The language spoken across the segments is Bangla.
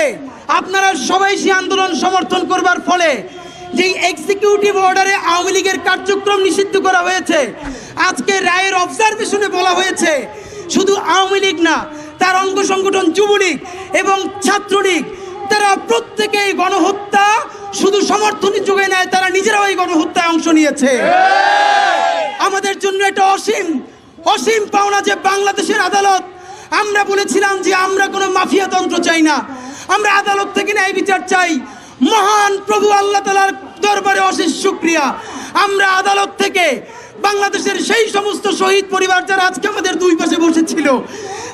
ফলে আপনারা সবাই সেই আন্দোলন সমর্থন করবার ফলে যে এক্সিকিউটিভ অর্ডারে আওয়ামী লীগের কার্যক্রম নিষিদ্ধ করা হয়েছে, আজকে রায়ের অবজারভেশনে বলা হয়েছে, শুধু আওয়ামী লীগ না, তার অঙ্গ সংগঠন যুবলীগ এবং ছাত্রলীগ, তারা প্রত্যেকেই গণহত্যা শুধু সমর্থন যোগায় নেয়, তারা নিজেরাও এই গণহত্যায় অংশ নিয়েছে। আমাদের জন্য এটা অসীম অসীম পাওনা যে বাংলাদেশের আদালত। আমরা বলেছিলাম যে আমরা কোনো মাফিয়া তন্ত্র চাই না। আমরা আদালত থেকে ন্যায় বিচার চাই। মহান প্রভু আল্লাহ তালার দরবারে অশেষ শুক্রিয়া। আমরা আদালত থেকে বাংলাদেশের সেই সমস্ত শহীদ পরিবার যারা আজকে আমাদের দুই পাশে বসেছিল,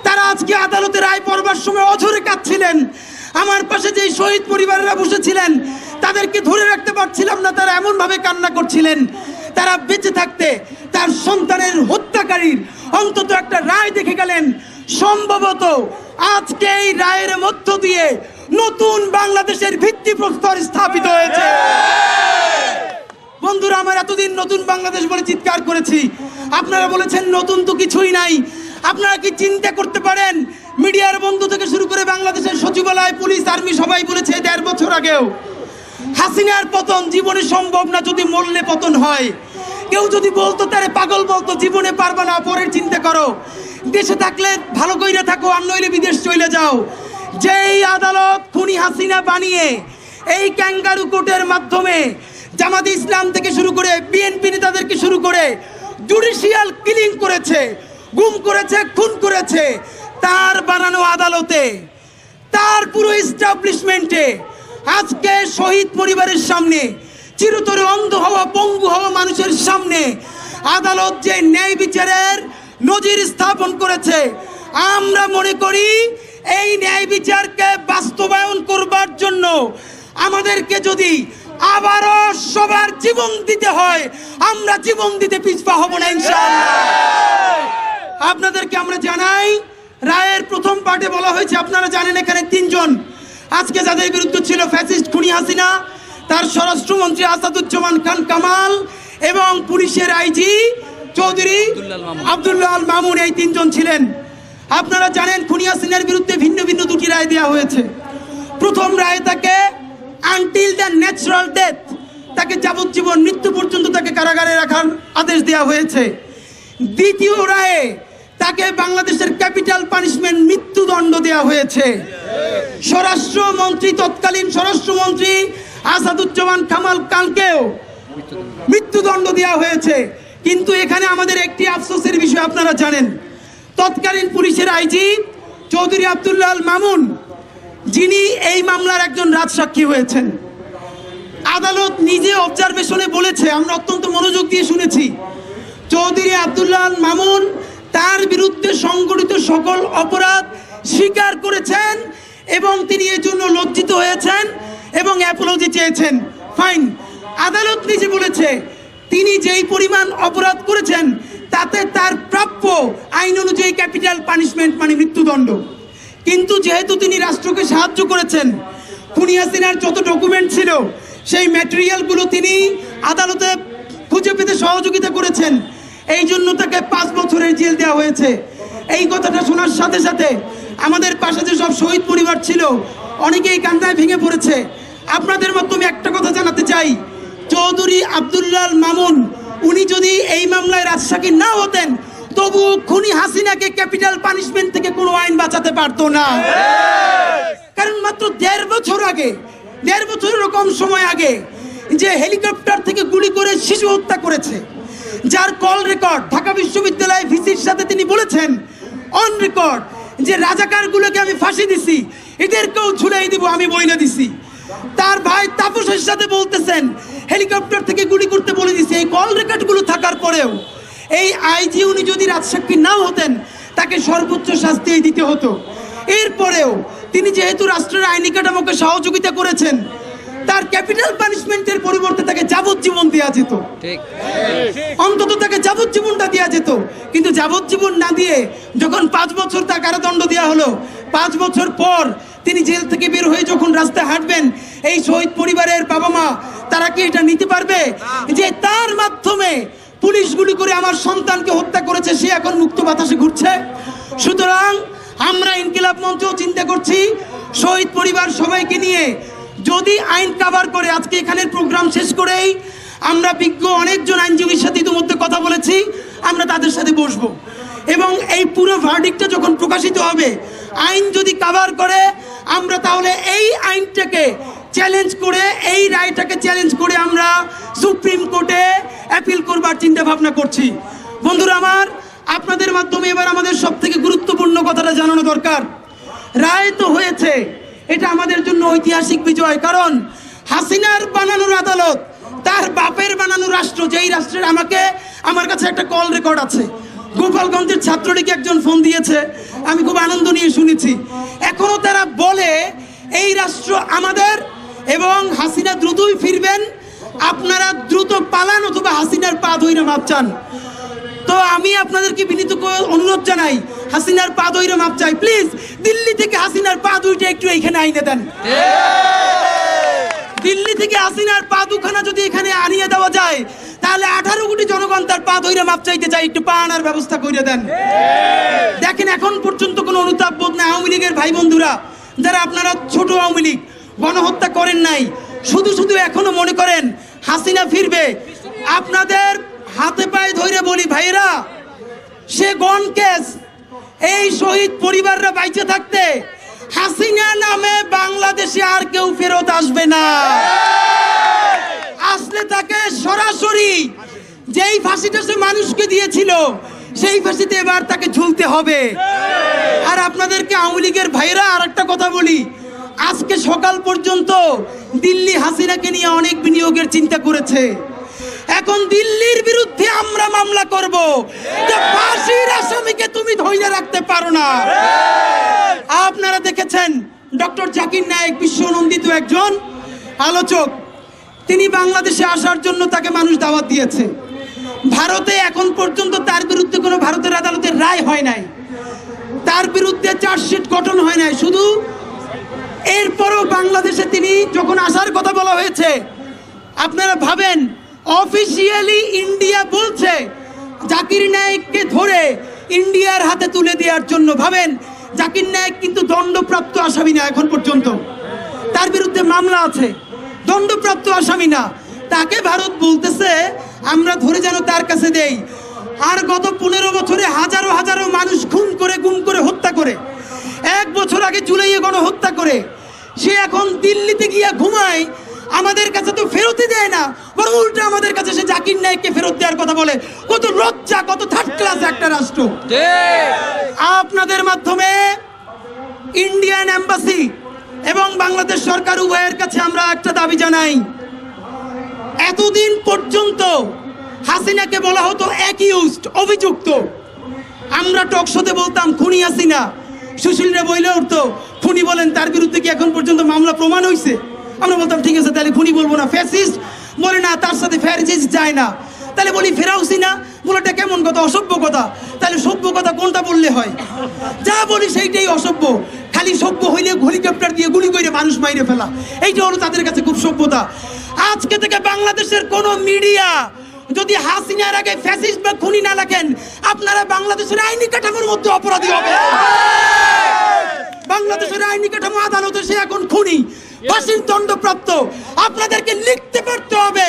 তারা আজকে আদালতে রায় পড়বার সময় অঝরে কাঁদছিলেন। আমার পাশে যেই শহীদ পরিবারেরা বসেছিলেন, তাদেরকে ধরে রাখতে পারছিলাম না, তারা এমনভাবে কান্না করছিলেন। তারা বেঁচে থাকতে তার সন্তানের হত্যাকারীর অন্তত একটা রায় দেখে গেলেন। সম্ভবত আজকে এই রায়ের মধ্য দিয়ে নতুন বাংলাদেশের ভিত্তিপ্রস্তর স্থাপিত হয়েছে। বন্ধুরা, আমার এতদিন নতুন বাংলাদেশ বলে চিৎকার করেছি। আপনারা বলেছেন নতুন তো কিছুই নাই। আপনারা কি চিন্তা করতে পারেন? মিডিয়ার বন্ধু থেকে শুরু করে বাংলাদেশের সচিবালয়, পুলিশ, আর্মি সবাই বলেছে দেড় বছর আগেও। হাসিনার পতন জীবনে সম্ভব না যদি মরলে পতন হয়। কেউ যদি বলতো, তারে পাগল বলতো, জীবনে পারবে না, পরের চিন্তা করো। দেশে থাকলে ভালো কইরা থাকো, আর নইলে বিদেশ চলে যাও। যেই আদালত খুনি হাসিনা বানিয়ে এই ক্যাঙ্গারু কোর্টের মাধ্যমে জামাত ইসলাম থেকে শুরু করে বিএনপি নেতাদেরকে শুরু করে জুডিশিয়াল কিলিং করেছে, গুম করেছে, খুন করেছে, তার বানানো আদালতে, তার পুরো এস্টাবলিশমেন্টে আজকে শহীদ পরিবারের সামনে, চিরতরে অন্ধ হওয়া, পঙ্গু হওয়া মানুষের সামনে আদালত যে ন্যায় বিচারের নজির স্থাপন করেছে। আমরা মনে করি এই ন্যায় বিচারকে বাস্তবায়ন করবার জন্য আমাদেরকে যদি আবারও সবার জীবন দিতে হয়, আমরা জীবন দিতে পিছপা হব না আপনাদেরকে আমরা জানাই, রায়ের প্রথম পার্টে বলা হয়েছে, আপনারা জানেন এখানে তিনজন। আজকে যাদের বিরুদ্ধে ছিল ফ্যাসিস্ট খুনি হাসিনা, তার স্বরাষ্ট্রমন্ত্রী আসাদুজ্জামান খান কামাল এবং পুলিশের আইজি চৌধুরী আব্দুল্লাহ আল মামুন। এই তিনজন ছিলেন। আপনারা জানেন খুনি সিনের বিরুদ্ধে ভিন্ন ভিন্ন দুটি রায় দেওয়া হয়েছে। প্রথম রায় তাকে আনটিল দ্য ন্যাচারাল ডেথ তাকে যাবজ্জীবন মৃত্যু পর্যন্ত তাকে কারাগারে রাখার আদেশ দেওয়া হয়েছে। দ্বিতীয় রায়ে তাকে বাংলাদেশের ক্যাপিটাল পানিশমেন্ট মৃত্যুদণ্ড দেওয়া হয়েছে। স্বরাষ্ট্রমন্ত্রী তৎকালীন স্বরাষ্ট্রমন্ত্রী আসাদুজ্জামান কামাল কালকেও মৃত্যুদণ্ড দেওয়া হয়েছে। কিন্তু এখানে আমাদের একটি আফসোসের বিষয় আপনারা জানেন। তৎকালীন পুলিশের আইজি চৌধুরী আব্দুল্লাহ মামুন, যিনি এই মামলার একজন রাজসাক্ষী হয়েছেন। আদালত নিজে অবজারভেশনে বলেছে, আমরা অত্যন্ত মনোযোগ দিয়ে শুনেছি, চৌধুরী আব্দুল্লাহ মামুন তার বিরুদ্ধে সংগঠিত সকল অপরাধ স্বীকার করেছেন এবং তিনি এর জন্য লজ্জিত হয়েছেন এবং অ্যাপোলজি চেয়েছেন। ফাইন আদালত নিজে বলেছে তিনি যেই পরিমাণ অপরাধ করেছেন, তাতে তার প্রাপ্য আইন অনুযায়ী ক্যাপিটাল পানিশমেন্ট মানে মৃত্যুদণ্ড। কিন্তু যেহেতু তিনি রাষ্ট্রকে সাহায্য করেছেন খুনি হাসিনার যত ডকুমেন্ট ছিল, সেই ম্যাটেরিয়ালগুলো তিনি আদালতে খুঁজে পেতে সহযোগিতা করেছেন। এই জন্য তাকে পাঁচ বছরের জেল দেওয়া হয়েছে। এই কথাটা শোনার সাথে সাথে আমাদের পাশে যে সব শহীদ পরিবার ছিল, অনেকেই কান্দায় ভেঙে পড়েছে। আপনাদের মাধ্যমে একটা কথা জানাতে চাই চৌধুরী আব্দুল্লাহ মামুন, উনি যদি এই মামলায় রাজশাকী না হতেন তবু খুনি হাসিনাকে ক্যাপিটাল পানিশমেন্ট থেকে কোনো আইন বাঁচাতে পারতো না। কারণ মাত্র দেড় বছর আগে, দেড় বছরেরও কম সময় আগে, যে হেলিকপ্টার থেকে গুলি করে শিশু হত্যা করেছে, যার কল রেকর্ড ঢাকা বিশ্ববিদ্যালয় ভিসির সাথে তিনি বলেছেন, অন রেকর্ড, যে রাজাকারগুলোকে আমি ফাঁসি দিছি, এদেরকেও ঝুলাই দিব, আমি বইলে দিছি। তার ভাই তাপসের সাথে বলতেছেন হেলিকপ্টার থেকে গুলি করতে বলে দিছে এই কল রেকর্ডগুলো থাকার পরেও এই আইজি উনি যদি রাজসাক্ষী নাও হতেন তাকে সর্বোচ্চ শাস্তি দিতে হতো। এরপরেও তিনি যেহেতু রাষ্ট্রের আইনি কাঠামোকে সহযোগিতা করেছেন তার ক্যাপিটাল পানিশমেন্টের পরিবর্তে তাকে যাবজ্জীবন দেওয়া যেত। অন্তত তাকে যাবজ্জীবনটা দেওয়া যেত। কিন্তু যাবজ্জীবন না দিয়ে যখন পাঁচ বছর তার কারাদণ্ড দেওয়া হলো পাঁচ বছর পর তিনি জেল থেকে বের হয়ে যখন রাস্তায় হাঁটবেন, এই শহীদ পরিবারের বাবা মা, তারা কি এটা নিতে পারবে? যে তার মাধ্যমে পুলিশ গুলি করে আমার সন্তানকে হত্যা করেছে, সে এখন মুক্ত বাতাসে ঘুরছে। সুতরাং আমরা ইনকিলাব মঞ্চেও চিন্তা করছি, শহীদ পরিবার সবাইকে নিয়ে যদি আইন কাভার করে, আজকে এখানের প্রোগ্রাম শেষ করেই আমরা বিজ্ঞ অনেকজন আইনজীবীর সাথে ইতিমধ্যে কথা বলেছি, আমরা তাদের সাথে বসবো। এবং এই পুরো ভার্ডিকটা যখন প্রকাশিত হবে আইন যদি কাভার করে, আমরা তাহলে এই আইনটাকে চ্যালেঞ্জ করে, এই রায়টাকে চ্যালেঞ্জ করে আমরা সুপ্রিম কোর্টে অ্যাপিল করবার চিন্তা ভাবনা করছি। বন্ধুরা আমার, আপনাদের মাধ্যমে এবার আমাদের সব থেকে গুরুত্বপূর্ণ কথাটা জানানো দরকার। রায় তো হয়েছে, এটা আমাদের জন্য ঐতিহাসিক বিজয়, কারণ হাসিনার বানানোর আদালত, তার বাপের বানানো রাষ্ট্র, যেই রাষ্ট্রের আমাকে, আমার কাছে একটা কল রেকর্ড আছে। গোপালগঞ্জের ছাত্রটিকে একজন ফোন দিয়েছে। আমি খুব আনন্দ নিয়ে শুনেছি। এখনও তারা বলে এই রাষ্ট্র আমাদের এবং হাসিনা দ্রুতই ফিরবেন। আপনারা দ্রুত পালান অথবা হাসিনার পা ধইরে মাপ চান। তো আমি আপনাদেরকে বিনীত করে অনুরোধ জানাই হাসিনার পা ধইরে মাপ চাই প্লিজ। দিল্লি থেকে হাসিনার পা দুইটা একটু এখানে আইনে দেন। দিল্লি থেকে হাসিনার পা দুখানা যদি এখানে আনিয়ে দেওয়া যায় তাহলে আঠারো কোটি জনগণ তার পা ধইরে মাপ চাইতে চাই একটু পা আনার ব্যবস্থা করে দেন। দেখেন, এখন পর্যন্ত কোনো অনুতাপ বোধ নাই। আওয়ামী লীগের ভাই বন্ধুরা, যারা আপনারা ছোট আওয়ামী লীগ, গণহত্যা করেন নাই, শুধু শুধু এখনও মনে করেন হাসিনা ফিরবে। আপনাদের হাতে পায়ে ধরে বলি ভাইরা সে গন কেস, এই শহীদ পরিবাররা বাইচে থাকতে হাসিনা নামে বাংলাদেশে আর কেউ ফেরত আসবে না। আসলে তাকে সরাসরি যেই ফাঁসিটা সে মানুষকে দিয়েছিল, সেই ফাঁসিতে এবার তাকে ঝুলতে হবে। আর আপনাদেরকে আওয়ামী লীগের ভাইরা আর একটা কথা বলি। আজকে সকাল পর্যন্ত দিল্লি হাসিনাকে নিয়ে অনেক বিনিয়োগের চিন্তা করেছে। এখন দিল্লির বিরুদ্ধে আমরা মামলা করব। যে ফাঁসির আসামিকে তুমি ধৈর্য রাখতে পারো না। আপনারা দেখেছেন ডক্টর জাকির নায়েক বিশ্বনন্দিত একজন আলোচক। তিনি বাংলাদেশে আসার জন্য তাকে মানুষ দাওয়াত দিয়েছে। ভারতে এখন পর্যন্ত তার বিরুদ্ধে কোনো ভারতের আদালতের রায় হয় নাই। তার বিরুদ্ধে চার্জশিট গঠন হয় নাই। শুধু এরপরও বাংলাদেশে তিনি যখন আসার কথা বলা হয়েছে, আপনারা ভাবেন অফিসিয়ালি ইন্ডিয়া বলছে, জাকির নায়েককে ধরে ইন্ডিয়ার হাতে তুলে দেওয়ার জন্য ভাবেন, জাকির নায়েক কিন্তু দণ্ডপ্রাপ্ত আসামি না এখন পর্যন্ত। তার বিরুদ্ধে মামলা আছে। দণ্ডপ্রাপ্ত আসামি না। তাকে ভারত বলতেছে আমরা ধরে যেন তার কাছে দেই। আর গত পনেরো বছরে হাজারো হাজারো মানুষ খুন করে গুম করে হত্যা করে। এক বছর আগে জুলাইয়ে গণহত্যা করে। সে এখন দিল্লিতে গিয়া ঘুমায়। আমাদের কাছে তো ফেরতই দেয় না। বরং উল্টো আমাদের কাছে সে জাকির নায়ককে ফেরত দেওয়ার কথা বলে। কত লজ্জা কত থার্ড ক্লাস একটা রাষ্ট্র। আপনাদের মাধ্যমে ইন্ডিয়ান এম্বাসি এবং বাংলাদেশ সরকার উভয়ের কাছে আমরা একটা দাবি জানাই। এতদিন পর্যন্ত হাসিনাকে বলা হতো অ্যাকিউজড অভিযুক্ত। আমরা টকশোতে বলতাম, খুনি হাসিনা। সুশীলরা বইলে উঠতো, খুনি বলেন, তার বিরুদ্ধে কি এখন পর্যন্ত মামলা প্রমাণ হয়েছে আমরা বলতাম, ঠিক আছে, তাহলে খুনি বলব না ফ্যাসিস্ট বলে, না, তার সাথে ফ্যারিজিস্ট যায় না। তাহলে বলি, ফেরাউসি না? বলে এটা কেমন কথা? অসভ্য কথা। তাহলে সভ্য কথা কোনটা বললে হয়? যা বলি সেইটাই অসভ্য। খালি সভ্য হইলে হেলিকপ্টার দিয়ে গুলি করে মানুষ মাইরে ফেলা। এইটা হলো তাদের কাছে খুব সভ্যতা। আজকে থেকে বাংলাদেশের কোনো মিডিয়া যদি হাসিনার আগে ফ্যাসিস্ট বা খুনি না লেখেন, আপনারা বাংলাদেশের আইনি কাঠামোর মধ্যে অপরাধী হবে। বাংলাদেশের আইনি কাঠামো আদালতে সে এখন খুনি, ফাঁসির দণ্ডপ্রাপ্ত। আপনাদেরকে লিখতে পারতে হবে,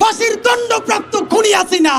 ফাঁসির দণ্ডপ্রাপ্ত খুনি হাসিনা।